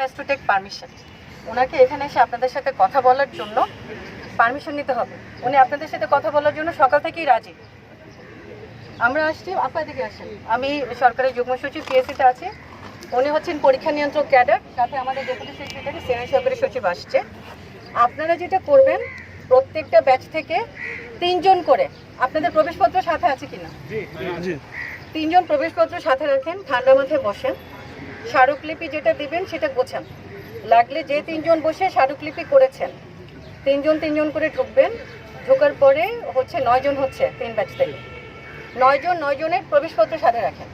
Has to take permission ওনাকে এখানে এসে আপনাদের সাথে কথা বলার জন্য পারমিশন নিতে হবে। উনি আপনাদের সাথে কথা বলার জন্য সকাল থেকেই রাজি। আমরা আসছি আপনার দিকে আসেন। আমি সরকারের যুগ্ম সচিব পিএসসিতে আছি। উনি হচ্ছেন পরীক্ষা নিয়ন্ত্রক ক্যাডার। সাথে আমাদের ডেপুটি সেক্রেটারি সেনা সহকারী সচিব আসছে। আপনারা যেটা করবেন প্রত্যেকটা ব্যাচ থেকে তিনজন করে আপনাদের প্রবেশপত্র সাথে আছে কিনা? তিনজন প্রবেশপত্র সাথে রাখেন ঠান্ডা মাথায় বসেন। স্মারকলিপি যেটা দিবেন, সেটা গোছান। লাগলে যে তিনজন বসে স্মারকলিপি করেছেন, তিনজন তিনজন করে ঢুকবেন, ঢোকার পরে হচ্ছে নয়জন হচ্ছে তিন ব্যাচ থেকে। নয়জন নয়জনের প্রবেশপত্র সাথে রাখেন।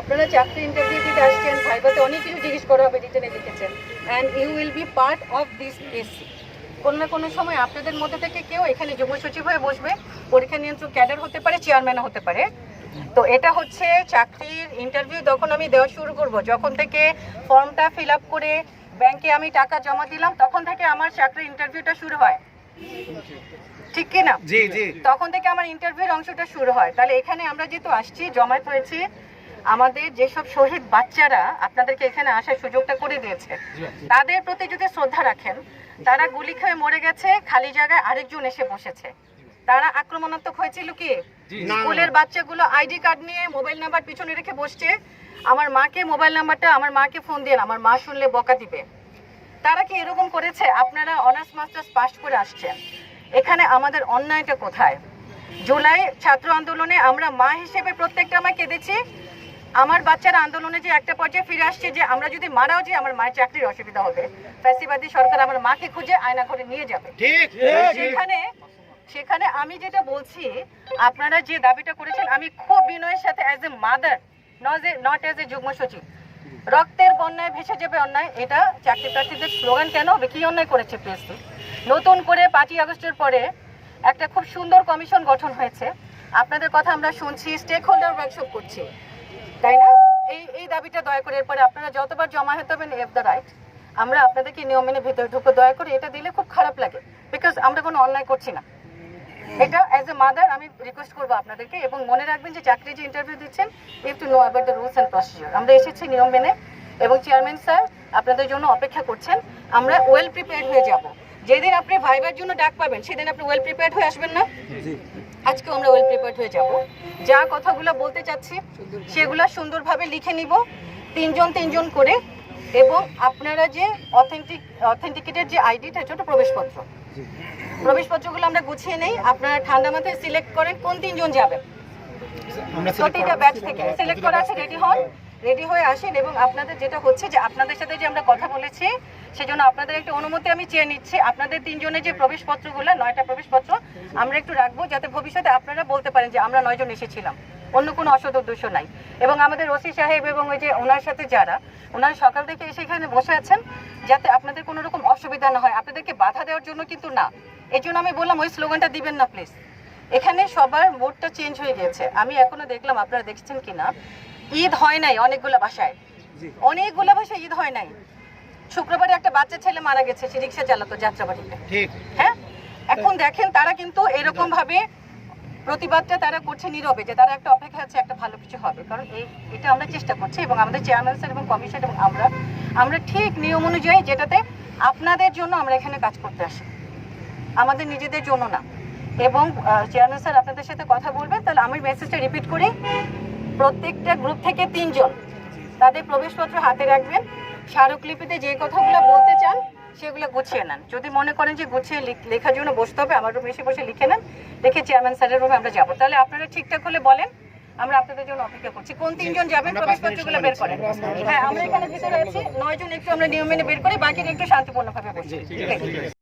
আপনারা চাকরি ইন্টারভিউ দিতে আসছেন ভাইবাতে অনেক কিছু জিজ্ঞেস করা হবে রিটেনে লিখেছেন। And you will be part of this AC কোনো না কোনো সময় আপনাদের মধ্যে থেকে কেউ এখানে যুগ্ম সচিব হয়ে বসবে, পরীক্ষা নিয়ন্ত্রক ক্যাডার হতে পারে চেয়ারম্যানও হতে পারে। তো এটা হচ্ছে চাকরির ইন্টারভিউ যখন আমি দেওয়া শুরু করব। যখন থেকে ফর্মটা ফিল করে ব্যাংকে আমি টাকা জমা দিলাম তখন থেকে আমার চাকরির ইন্টারভিউটা শুরু হয়। ঠিক কি না? জি জি। তখন থেকে আমার ইন্টারভিউর অংশটা শুরু হয়। তাহলে এখানে আমরা যেহেতু আসছি জমায়েত হয়েছি আমাদের যেসব শহীদ বাচ্চারা আপনাদেরকে এখানে আসার সুযোগটা করে দিয়েছে তাদের প্রতি যদি শ্রদ্ধা রাখেন তারা গুলি খেয়ে মরে গেছে খালি জায়গায় আরেকজন এসে বসেছে। তারা আক্রমণাত্মক হয়েছিল কি? স্কুলের বাচ্চাগুলো আইডি কার্ড নিয়ে মোবাইল নাম্বার পিছনে রেখে বসছে। আমার মাকে মোবাইল নাম্বারটা আমার মাকে ফোন দিয়ে আমার মা শুনলে বকা দিবে। তারা কি এরকম করেছে? আপনারা অনার্স মাস্টার্স পাস করে আসছেন। এখানে আমাদের অন্যায়টা কোথায়? জুলাই ছাত্র আন্দোলনে আমরা মা হিসেবে প্রত্যেকটা মা কেঁদেছি। আমার বাচ্চারা আন্দোলনে যে একটা পর্যায়ে ফিরে আসছে যে আমরা যদি মারাও যাই আমার মায়ের চাকরির অসুবিধা হবে। ফ্যাসিবাদী সরকার আমার মাকে খুঁজে আয়না করে নিয়ে যাবে। ঠিক। সেখানে সেখানে আমি যেটা বলছি, আপনারা যে দাবিটা করেছেন, আমি খুব বিনয়ের সাথে as a mother not a not as a যুগ্ম সচিব, রক্তের বন্যায় ভেসে যাবে অন্যায়, এটা চাকরি প্রার্থীদের স্লোগান কেন হবে? কি অন্যায় করেছে পিএসসি নতুন করে পাঁচই আগস্টের পরে একটা খুব সুন্দর কমিশন গঠন হয়েছে। আপনাদের কথা আমরা শুনছি স্টেক হোল্ডার ওয়ার্কশপ করছি। তাই না? এই এই দাবিটা দয়া করে এরপরে আপনারা যতবার জমা হতে হবেন এফ দ্য রাইট আমরা আপনাদেরকে নিয়ম মেনে ভেতরে ঢুকে দয়া করে এটা দিলে খুব খারাপ লাগে বিকজ আমরা কোনো অন্যায় করছি না। এটা অ্যাজ এ মাদার আমি রিকোয়েস্ট করব আপনাদেরকে এবং মনে রাখবেন যে চাকরি যে ইন্টারভিউ দিচ্ছেন you to know about the rules and procedure আমরা এসেছি নিয়ম মেনে এবং চেয়ারম্যান স্যার আপনাদের জন্য অপেক্ষা করছেন। আমরা ওয়েল প্রিপেয়ার্ড হয়ে যাব। যেদিন আপনি ভাইবার জন্য ডাক পাবেন সেদিন আপনি ওয়েল প্রিপেয়ার্ড হয়ে আসবেন না? আজকে আমরা ওয়েল প্রিপেয়ার্ড হয়ে যাব। যা কথাগুলো বলতে চাচ্ছি সেগুলো সুন্দরভাবে লিখে নিব। তিনজন তিনজন করে এবং আপনারা যে অথেন্টিক অথেন্টিকেটের যে আইডিটা ছোট প্রবেশপত্র প্রবেশপত্রগুলো আমরা গুছিয়ে নেই। আপনারা ঠান্ডা মাথায় সিলেক্ট করেন কোন তিনজন যাবেন? প্রতিটা ব্যাচ থেকে সিলেক্ট করা আছে রেডি হন। রেডি হয়ে আসেন এবং আপনাদের যেটা হচ্ছে যে আপনাদের সাথে যে আমরা কথা বলেছি সেজন্য আপনাদের একটা অনুমতি আমি চেয়ে নিচ্ছি। আপনাদের তিনজনের যে প্রবেশপত্রগুলো নয়টা প্রবেশপত্র আমরা একটু রাখব যাতে ভবিষ্যতে আপনারা বলতে পারেন যে আমরা নয়জন এসেছিলাম। অন্য কোনো অসৎ উদ্দেশ্য নাই। এবং আমাদের ওসি সাহেব এবং ওই যে ওনার সাথে যারা ওনারা সকাল থেকে এসে এখানে বসে আছেন যাতে আপনাদের কোনো রকম অসুবিধা না হয়। আপনাদেরকে বাধা দেওয়ার জন্য কিন্তু না। এই জন্য আমি বললাম ওই স্লোগানটা দিবেন না প্লিজ। এখানে সবার মোডটা চেঞ্জ হয়ে গেছে। আমি এখনও দেখলাম আপনারা দেখছেন কিনা? ঈদ হয় নাই অনেকগুলো বাসায়। অনেকগুলো বাসায় ঈদ হয় নাই। শুক্রবারে একটা বাচ্চা ছেলে মারা গেছে সে রিক্সা চালাতো যাত্রাবাড়িতে। হ্যাঁ? এখন দেখেন তারা কিন্তু এরকম ভাবে প্রতিবাদটা তারা করছে নীরবে, যে তারা একটা অপেক্ষা আছে, একটা ভালো কিছু হবে। কারণ এই, এটা আমরা চেষ্টা করছি এবং আমাদের চেয়ারম্যান স্যার এবং কমিশন এবং আমরা আমরা ঠিক নিয়ম অনুযায়ী যেটাতে আপনাদের জন্য আমরা এখানে কাজ করতে আসি। আমাদের নিজেদের জন্য না। এবং চেয়ারম্যান স্যার আপনাদের সাথে কথা বলবেন, তাহলে আমি মেসেজটা রিপিট করি। প্রত্যেকটা গ্রুপ থেকে তিনজন, তাদের প্রবেশপত্র হাতে রাখবেন। স্মারকলিপিতে যে কথাগুলো বলতে চান সেগুলো গুছিয়ে নেন। যদি মনে করেন যে গুছিয়ে লেখার জন্য বসতে হবে আমার রুমে এসে বসে লিখে নেন লিখে চেয়ারম্যান স্যারের রুমে আমরা যাব। তাহলে আপনারা ঠিকঠাক হলে বলেন আমরা আপনাদের জন্য অপেক্ষা করছি। কোন তিনজন যাবেন প্রবেশপত্রগুলো বের করেন। হ্যাঁ আমরা এখানে ভিতরে আছি নয়জন একটু আমরা নিয়ম মেনে বের করি বাকিরা একটু শান্তিপূর্ণভাবে বসি। ঠিক আছে।